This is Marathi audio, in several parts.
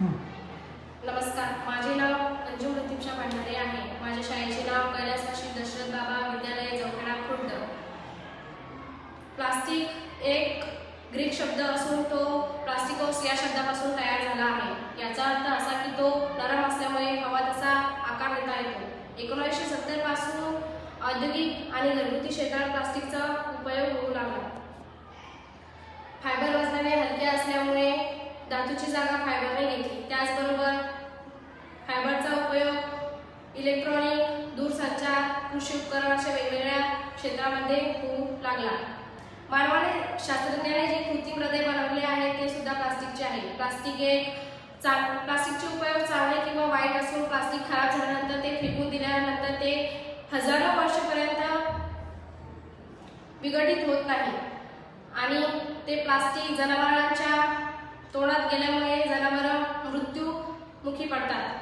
नमस्कार. माझे नाव अंजू प्रतीक्षा भंडारे आहे. माझ्या शाळेचे नाव कैलासवासी दशरथ बाबा विद्यालय जवखेडा खुर्द. प्लास्टिक एक ग्रीक शब्द असून तो प्लास्टिकोस या शब्दापासून तयार झाला आहे. याचा अर्थ असा की तो नरम असल्यामुळे हवा तसा आकार देता येतो. एकोणीसशे सत्तरपासून औद्योगिक आणि घरगुती क्षेत्रात प्लास्टिकचा उपयोग होऊ लागला. धातूची जागा फायबरने घेतली. त्याचबरोबर फायबरचा उपयोग इलेक्ट्रॉनिक दूरसंचार कृषी उपकरण अशा वेगवेगळ्या क्षेत्रामध्ये होऊ लागला. मानवाने शास्त्रज्ञाने जे कृत्रिम हृदय बनवले आहे ते सुद्धा प्लास्टिकचे आहे. प्लास्टिक एक चा प्लास्टिकचे उपयोग चांगले किंवा वाईट असून प्लास्टिक खराब झाल्यानंतर ते फेकून दिल्यानंतर ते हजारो वर्षपर्यंत विघटित होत नाही. आणि ते प्लास्टिक जनावरांच्या तोंडात गेल्यामुळे जनावरं मृत्यूमुखी पडतात.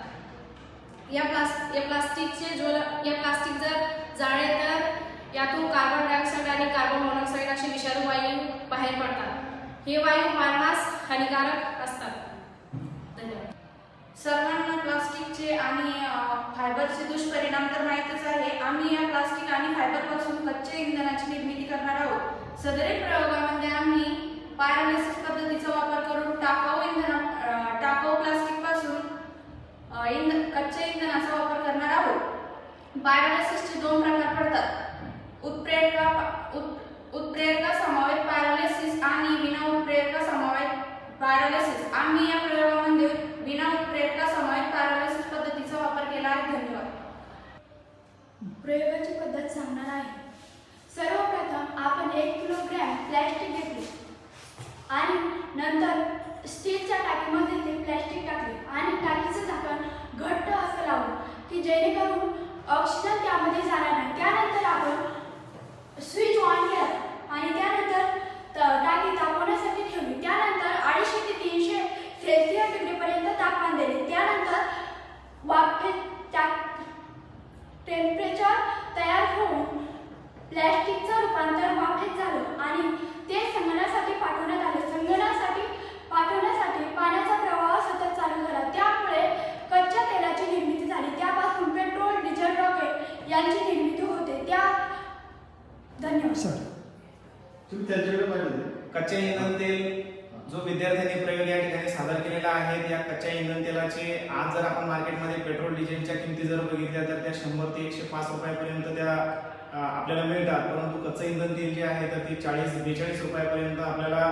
या प्लास या प्लास्टिकचे जो या प्लास्टिक जर जाळे तर यातून कार्बन डायऑक्साईड आणि कार्बन मोनॉक्साईड असे विषाणू वायू बाहेर पडतात. हे वायू मानवास हानिकारक असतात. धन्यवाद. सर्वांना प्लास्टिकचे आणि फायबरचे दुष्परिणाम तर माहीतच आहे. आम्ही या प्लास्टिक आणि फायबरपासून कच्च्या इंधनाची निर्मिती करणार आहोत. सदरील प्रयोगामध्ये आम्ही पायरोलिसिस पद्धतीचा इंधन कच्चे इंधनाचा वापर करणार आहोत. पॅरालिसिसचे दोन प्रकार पडतात. उत्प्रेरका उत, उत्प्रेरका समवेत पॅरालिसिस आणि विना उत्प्रेरका समवेत पॅरालिसिस आम्ही या प्रयोगामध्ये विना उत्प्रेरका समवेत पॅरालिसिस पद्धतीचा वापर केला आहे. धन्यवाद. प्रयोगाची पद्धत सांगणार आहे. सर्वप्रथम आपण एक किलोग्रॅम प्लॅस्टिक घेतले आणि नंतर स्टीलच्या टाकीमध्ये ते प्लॅस्टिक टाकले आणि टाकीचं झाकण घट्ट असं लावलं की जेणेकरून ऑक्सिजन त्यामध्ये जाणार नाही. त्यानंतर आपण स्विच ऑन केला. आणि त्यानंतर त- टाकी तापवण्यासाठी ठेवली. त्यानंतर अडीचशे ते तीनशे सेल्सिअस डिग्रीपर्यंत तापमान दिले. त्यानंतर वाफे त्या टेम्परेचर तयार होऊन प्लॅस्टिकचं रूपांतर वाफेत झालं. आणि ते संगणासाठी पाठवण्यात आले. संगणासाठी पाठवण्यासाठी पाण्याचा प्रवाह सतत चालू झाला त्यामुळे कच्च्या तेलाची निर्मिती झाली त्यापासून पेट्रोल डिझेल रॉकेट यांची निर्मिती होते. त्या धन्यवाद. सर. तुम्ही त्यांच्याकडे पाहिजे होते. कच्चे इंधन तेल जो विद्यार्थ्यांनी प्रयोग या ठिकाणी सादर केलेला आहे या कच्च्या इंधन तेलाचे आज जर आपण मार्केटमध्ये पेट्रोल डिझेलच्या किमती जर बघितल्या तर त्या शंभर ते एकशे पाच रुपयापर्यंत त्या आपल्याला मिळतात. परंतु कच्चं इंधन तेल जे आहे तर ते चाळीस बेचाळीस रुपयापर्यंत आपल्याला